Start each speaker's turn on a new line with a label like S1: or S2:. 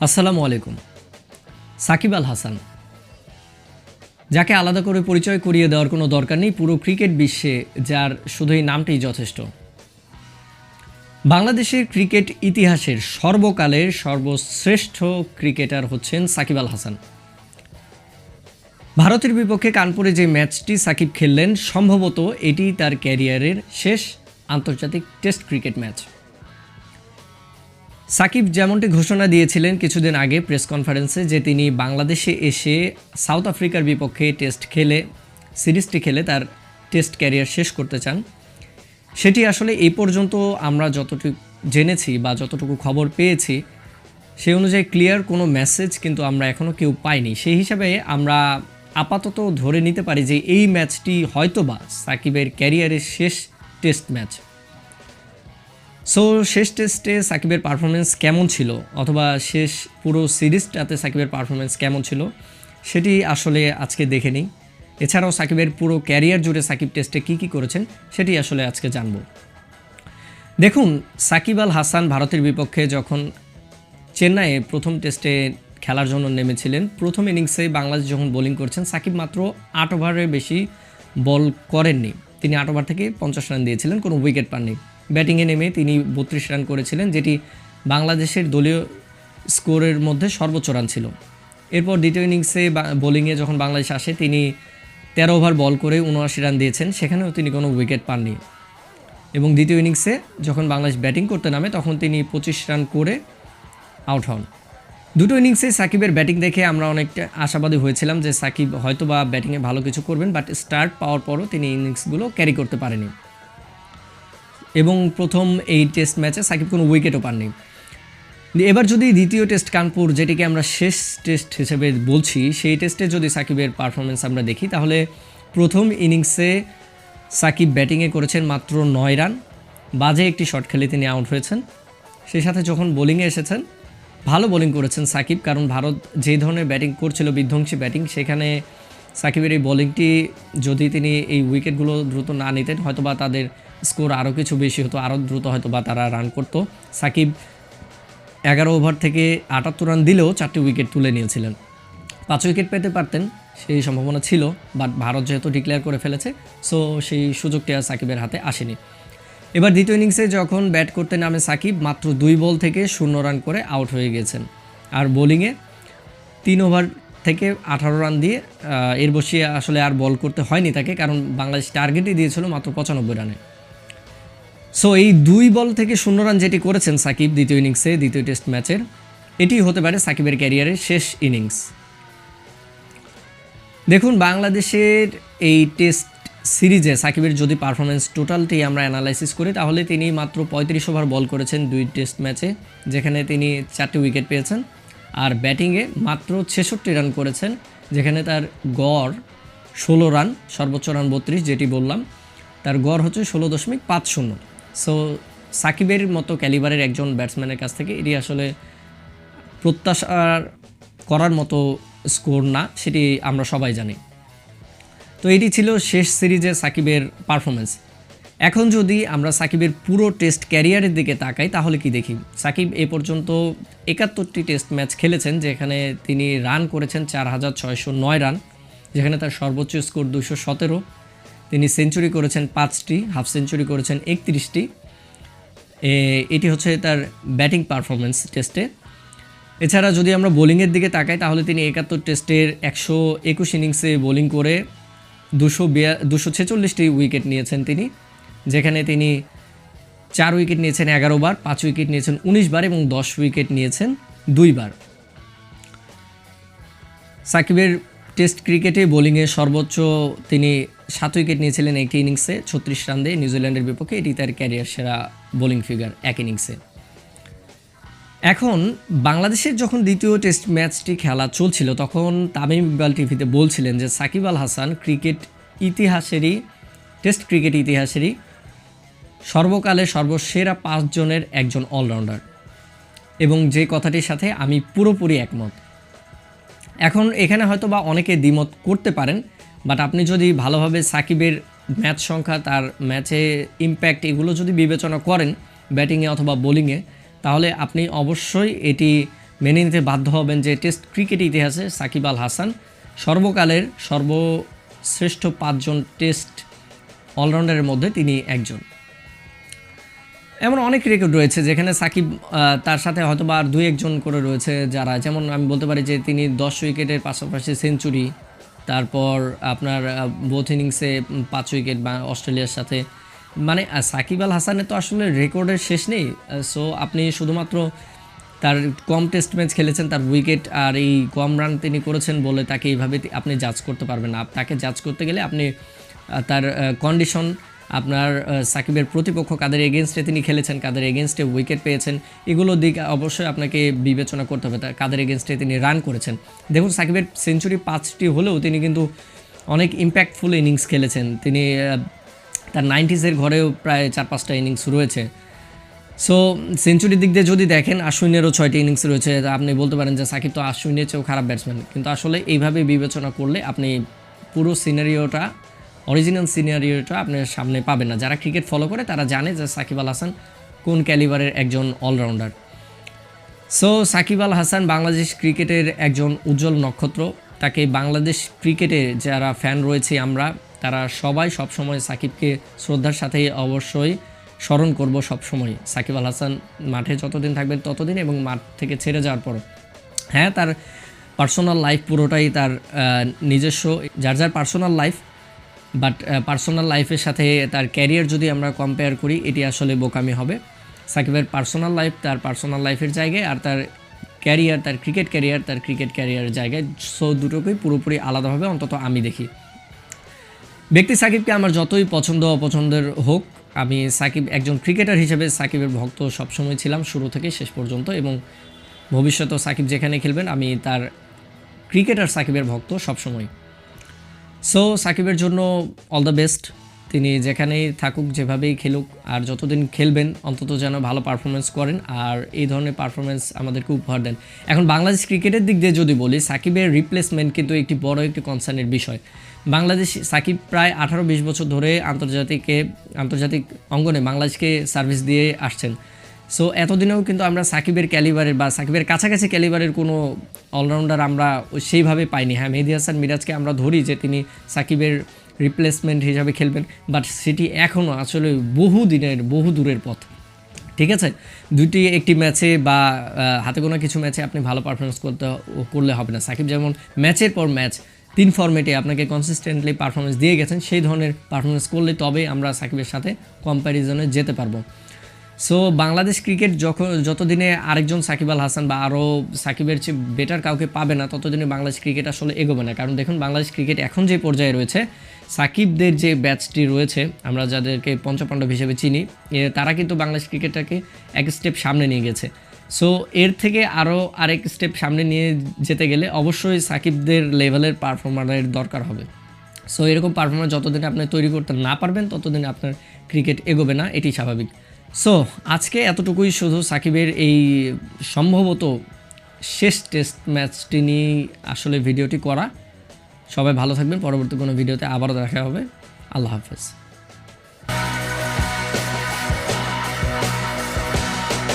S1: আসসালামু আলাইকুম। সাকিব আল হাসান। যাকে আলাদা করে পরিচয় করিয়ে দেওয়ার কোনো দরকার নেই পুরো ক্রিকেট বিশ্বে, যার শুধু এই নামটাই যথেষ্ট। বাংলাদেশের ক্রিকেট ইতিহাসের সর্বকালের সর্বশ্রেষ্ঠ ক্রিকেটার হচ্ছেন সাকিব আল হাসান। ভারতের বিপক্ষে কানপুরে যে ম্যাচটি সাকিব খেললেন, সম্ভবত এটি তার ক্যারিয়ারের শেষ আন্তর্জাতিক টেস্ট ক্রিকেট ম্যাচ। সাকিব যেমনটি ঘোষণা দিয়েছিলেন কিছুদিন আগে প্রেস কনফারেন্সে যে তিনি বাংলাদেশে এসে সাউথ আফ্রিকার বিপক্ষে টেস্ট খেলে, সিরিজটি খেলে তার টেস্ট ক্যারিয়ার শেষ করতে চান। সেটি আসলে এই পর্যন্ত আমরা যতটুকু জেনেছি বা যতটুকু খবর পেয়েছি সেই অনুযায়ী ক্লিয়ার কোনো মেসেজ কিন্তু আমরা এখনও কেউ পাইনি। সেই হিসাবে আমরা আপাতত ধরে নিতে পারি যে এই ম্যাচটি হয়তোবা সাকিবের ক্যারিয়ারের শেষ টেস্ট ম্যাচ সো শেষ টেস্টে সাকিবের পারফরমেন্স কেমন ছিল? অথবা শেষ পুরো সিরিজটাতে সাকিবের পারফরমেন্স কেমন ছিল? সেটি আসলে আজকে দেখে নিই। এছাড়াও সাকিবের পুরো ক্যারিয়ার জুড়ে সাকিব টেস্টে কী কী করেছেন, সেটি আসলে আজকে জানব। দেখুন, সাকিব আল হাসান ভারতের বিপক্ষে যখন চেন্নাইয়ে প্রথম টেস্টে খেলার জন্য নেমেছিলেন, প্রথম ইনিংসে বাংলাদেশ যখন বোলিং করছেন, সাকিব মাত্র আট ওভারের বেশি বল করেননি। তিনি আট ওভার থেকে পঞ্চাশ রান দিয়েছিলেন, কোনো উইকেট পাননি। ব্যাটিংয়ে নেমে তিনি বত্রিশ রান করেছিলেন, যেটি বাংলাদেশের দলীয় স্কোরের মধ্যে সর্বোচ্চ রান ছিল। এরপর দ্বিতীয় ইনিংসে বোলিংয়ে যখন বাংলাদেশ আসে, তিনি তেরো ওভার বল করে উনআশি রান দিয়েছেন, সেখানেও তিনি কোনো উইকেট পাননি। এবং দ্বিতীয় ইনিংসে যখন বাংলাদেশ ব্যাটিং করতে নামে, তখন তিনি পঁচিশ রান করে আউট হন। দুটো ইনিংসে সাকিবের ব্যাটিং দেখে আমরা অনেকটা আশাবাদী হয়েছিলাম যে সাকিব হয়তো বা ব্যাটিংয়ে ভালো কিছু করবেন, বাট স্টার্ট পাওয়ার পরও তিনি ইনিংসগুলো ক্যারি করতে পারেনি। এবং প্রথম এই টেস্ট ম্যাচে সাকিব কোনো উইকেটও পাননি। এবার যদি দ্বিতীয় টেস্ট কানপুর, যেটিকে আমরা শেষ টেস্ট হিসেবে বলছি, সেই টেস্টে যদি সাকিবের পারফরমেন্স আমরা দেখি, তাহলে প্রথম ইনিংসে সাকিব ব্যাটিংয়ে করেছেন মাত্র নয় রান। বাজে একটি শট খেলে তিনি আউট হয়েছেন। সেই সাথে যখন বোলিংয়ে এসেছেন, ভালো বোলিং করেছেন সাকিব, কারণ ভারত যে ধরনের ব্যাটিং করছিল, বিধ্বংসী ব্যাটিং সেখানে সাকিবের এই বোলিংটি যদি তিনি এই উইকেটগুলো দ্রুত না নিতেন, হয়তোবা তাদের স্কোর আরও কিছু বেশি হতো, আরও দ্রুত হয়তো বা তারা রান করতো। সাকিব এগারো ওভার থেকে আটাত্তর রান দিলেও চারটি উইকেট তুলে নিয়েছিলেন। পাঁচ উইকেট পেতে পারতেন, সেই সম্ভাবনা ছিল বাট ভারত যেহেতু ডিক্লেয়ার করে ফেলেছে সো সেই সুযোগটি আর সাকিবের হাতে আসেনি। এবার দ্বিতীয় ইনিংসে যখন ব্যাট করতে নামে সাকিব, মাত্র দুই বল থেকে শূন্য রান করে আউট হয়ে গেছেন। আর বোলিংয়ে তিন ওভার থেকে আঠারো রান দিয়ে এর বসিয়ে আসলে আর বল করতে হয়নি তাকে, কারণ বাংলাদেশ টার্গেটই দিয়েছিল মাত্র পঁচানব্বই রানে সো এই দুই বল থেকে শূন্য রান যেটি করেছেন সাকিব দ্বিতীয় ইনিংসে দ্বিতীয় টেস্ট ম্যাচের, এটি হতে পারে সাকিবের ক্যারিয়ারের শেষ ইনিংস দেখুন, বাংলাদেশের এই টেস্ট সিরিজে সাকিবের যদি পারফরমেন্স টোটালটি আমরা অ্যানালাইসিস করি, তাহলে তিনি মাত্র পঁয়ত্রিশ ওভার বল করেছেন দুই টেস্ট ম্যাচে, যেখানে তিনি চারটি উইকেট পেয়েছেন। আর ব্যাটিংয়ে মাত্র ছেষট্টি রান করেছেন, যেখানে তার গড় ষোলো রান, সর্বোচ্চ রান বত্রিশ, যেটি বললাম। তার গড় হচ্ছে ষোলো দশমিক পাঁচ শূন্য। সো সাকিবের মতো ক্যালিবারের একজন ব্যাটসম্যানের কাছ থেকে এটি আসলে প্রত্যাশা করার মতো স্কোর না, সেটি আমরা সবাই জানি। তো এটি ছিল শেষ সিরিজে সাকিবের পারফরমেন্স এখন যদি আমরা সাকিবের পুরো টেস্ট ক্যারিয়ারের দিকে তাকাই, তাহলে কি দেখি? সাকিব এ পর্যন্ত একাত্তরটি টেস্ট ম্যাচ খেলেছেন, যেখানে তিনি রান করেছেন চার হাজার ছয়শো নয় রান, যেখানে তার সর্বোচ্চ স্কোর দুশো সতেরো। তিনি সেঞ্চুরি করেছেন পাঁচটি, হাফ সেঞ্চুরি করেছেন একত্রিশটি। এটি হচ্ছে তার ব্যাটিং পারফরমেন্স টেস্টে। এছাড়া যদি আমরা বোলিংয়ের দিকে তাকাই, তাহলে তিনি একাত্তর টেস্টের একশো একুশ ইনিংসে বোলিং করে দুশো বিয়া, দুশো ছেচল্লিশটি উইকেট নিয়েছেন তিনি, যেখানে তিনি চার উইকেট নিয়েছেন এগারো বার, পাঁচ উইকেট নিয়েছেন উনিশ বার এবং দশ উইকেট নিয়েছেন দুইবার সাকিবের টেস্ট ক্রিকেটে বোলিংয়ে সর্বোচ্চ তিনি সাত উইকেট নিয়েছিলেন একটি ইনিংসে, ছত্রিশ রান দিয়ে নিউজিল্যান্ডের বিপক্ষে। এটি তার ক্যারিয়ার সেরা বোলিং ফিগার, এক ইনিংসে। এখন বাংলাদেশের যখন দ্বিতীয় টেস্ট ম্যাচটি খেলা চলছিল, তখন তামিম ইকবাল টিভিতে বলছিলেন যে, সাকিব আল হাসান ক্রিকেট ইতিহাসেরই, টেস্ট ক্রিকেট ইতিহাসেরই সর্বকালে সর্বসেরা পাঁচজনের একজন অলরাউন্ডার। এবং যে কথাটির সাথে আমি পুরোপুরি একমত। এখন এখানে হয়তো বা অনেকে দ্বিমত করতে পারেন বাট আপনি যদি ভালোভাবে সাকিবের ম্যাচ সংখ্যা, তার ম্যাচে ইম্প্যাক্ট এগুলো যদি বিবেচনা করেন ব্যাটিংয়ে অথবা বোলিংয়ে তাহলে আপনি অবশ্যই এটি মেনে নিতে বাধ্য হবেন যে টেস্ট ক্রিকেট ইতিহাসে সাকিব আল হাসান সর্বকালের সর্বশ্রেষ্ঠ পাঁচজন টেস্ট অলরাউন্ডারের মধ্যে তিনি একজন। এমন অনেক রেকর্ড রয়েছে যেখানে সাকিব তার সাথে হয়তো বা আর দুই একজন করে রয়েছে যারা, যেমন আমি বলতে পারি যে তিনি দশ উইকেটের পাশাপাশি সেঞ্চুরি তারপর আপনার বোথ ইনিংসে পাঁচ উইকেট বা অস্ট্রেলিয়ার সাথে। মানে সাকিব আল হাসানের তো আসলে রেকর্ডের শেষ নেই সো আপনি শুধুমাত্র তার কম টেস্ট ম্যাচ খেলেছেন, তার উইকেট আর এই কম রান তিনি করেছেন বলে তাকে এইভাবে আপনি জাজ করতে পারবেন না। তাকে জাজ করতে গেলে আপনি তার কন্ডিশন আপনার সাকিবের প্রতিপক্ষ কাদের এগেনস্টে তিনি খেলেছেন, কাদের এগেনস্টে উইকেট পেয়েছেন, এগুলো দিক অবশ্যই আপনাকে বিবেচনা করতে হবে। কাদের এগেনস্টে তিনি রান করেছেন। দেখুন, সাকিবের সেঞ্চুরি পাঁচটি হলেও তিনি কিন্তু অনেক ইম্প্যাক্টফুল ইনিংস খেলেছেন। তিনি তার নাইনটিসের ঘরেও প্রায় চার পাঁচটা ইনিংস রয়েছে। সো সেঞ্চুরির দিক দিয়ে যদি দেখেন, আশ্বিনেরও ছয়টি ইনিংস রয়েছে। আপনি বলতে পারেন যে সাকিব তো আশ্বিনের চেয়েও খারাপ ব্যাটসম্যান কিন্তু আসলে এইভাবে বিবেচনা করলে আপনি পুরো সিনারিওটা অরিজিনাল সিনারিওটা আপনার সামনে পাবেন না। যারা ক্রিকেট ফলো করে, তারা জানে যে সাকিব আল হাসান কোন ক্যালিবারের একজন অলরাউন্ডার সো সাকিব আল হাসান বাংলাদেশ ক্রিকেটের একজন উজ্জ্বল নক্ষত্র। তাকে বাংলাদেশ ক্রিকেটে যারা ফ্যান রয়েছে আমরা, তারা সবাই সবসময় সাকিবকে শ্রদ্ধার সাথে অবশ্যই স্মরণ করব সবসময়। সাকিব আল হাসান মাঠে যতদিন থাকবেন ততদিন এবং মাঠ থেকে ছেড়ে যাওয়ার পর হ্যাঁ তার পার্সোনাল লাইফ পুরোটাই তার নিজস্ব, যার যার পার্সোনাল লাইফ বাট পার্সোনাল লাইফের সাথে তার ক্যারিয়ার যদি আমরা কম্পেয়ার করি, এটি আসলে বোকামি হবে। সাকিবের পার্সোনাল লাইফ তার পার্সোনাল লাইফের জায়গায় আর তার ক্যারিয়ার তার ক্রিকেট ক্যারিয়ার তার ক্রিকেট ক্যারিয়ার জায়গায়। সো দুটোকেই পুরোপুরি আলাদাভাবে অন্তত আমি দেখি। ব্যক্তি সাকিবকে আমার যতই পছন্দ অপছন্দের হোক, আমি সাকিব একজন ক্রিকেটার হিসেবে সাকিবের ভক্ত সবসময় ছিলাম শুরু থেকে শেষ পর্যন্ত এবং ভবিষ্যতেও সাকিব যেখানে খেলবেন, আমি তার ক্রিকেটার সাকিবের ভক্ত সবসময়। সো সাকিবের জন্য অল দ্য বেস্ট তিনি যেখানেই থাকুক, যেভাবেই খেলুক, আর যতদিন খেলবেন, অন্তত যেন ভালো পারফরমেন্স করেন, আর এই ধরনের পারফরমেন্স আমাদেরকে উপহার দেন। এখন বাংলাদেশ ক্রিকেটের দিক দিয়ে যদি বলি, সাকিবের রিপ্লেসমেন্ট কিন্তু একটি বড় একটি কনসার্নের বিষয়। বাংলাদেশ, সাকিব প্রায় আঠারো বিশ বছর ধরে আন্তর্জাতিকে, আন্তর্জাতিক অঙ্গনে বাংলাদেশকে সার্ভিস দিয়ে আসছেন। সো এতদিনেও কিন্তু আমরা সাকিবের ক্যালিবারের বা সাকিবের কাছাকাছি ক্যালিবারের কোনো অলরাউন্ডার আমরা সেইভাবে পাইনি। হ্যাঁ মেহেদি হাসান মিরাজকে আমরা ধরি যে তিনি সাকিবের রিপ্লেসমেন্ট হিসাবে খেলবেন বাট সেটি এখনও আসলে বহু দিনের, বহু দূরের পথ। ঠিক আছে? দুটি একটি ম্যাচে বা হাতে গোনা কিছু ম্যাচে আপনি ভালো পারফরমেন্স করতে, করলে হবে না। সাকিব যেমন ম্যাচের পর ম্যাচ, তিন ফর্মেটে আপনাকে কনসিস্টেন্টলি পারফরমেন্স দিয়ে গেছেন, সেই ধরনের পারফরমেন্স করলে তবে আমরা সাকিবের সাথে কম্প্যারিজনে যেতে পারব। সো বাংলাদেশ ক্রিকেট যখন, যতদিনে আরেকজন সাকিব আল হাসান বা আরও সাকিবের চেয়ে বেটার কাউকে পাবে না, ততদিনে বাংলাদেশ ক্রিকেট আসলে এগোবে না। কারণ দেখুন, বাংলাদেশ ক্রিকেট এখন যে পর্যায়ে রয়েছে, সাকিবদের যে ব্যাচটি রয়েছে, আমরা যাদেরকে পঞ্চপাণ্ডব হিসেবে চিনি তারা কিন্তু বাংলাদেশ ক্রিকেটটাকে এক স্টেপ সামনে নিয়ে গেছে। সো এর থেকে আরও আরেক স্টেপ সামনে নিয়ে যেতে গেলে অবশ্যই সাকিবদের লেভেলের পারফর্মারের দরকার হবে। সো এরকম পারফরমেন্স যতদিন আপনি তৈরি করতে না পারবেন, ততদিন আপনার ক্রিকেট এগোবে না, এটি স্বাভাবিক। সো আজকে এতটুকুই শুধু সাকিবের এই সম্ভবত শেষ টেস্ট ম্যাচটি নিয়েই আসলে ভিডিওটি করা। সবাই ভালো থাকবেন, পরবর্তী কোনো ভিডিওতে আবারও দেখা হবে। আল্লাহ হাফেজ।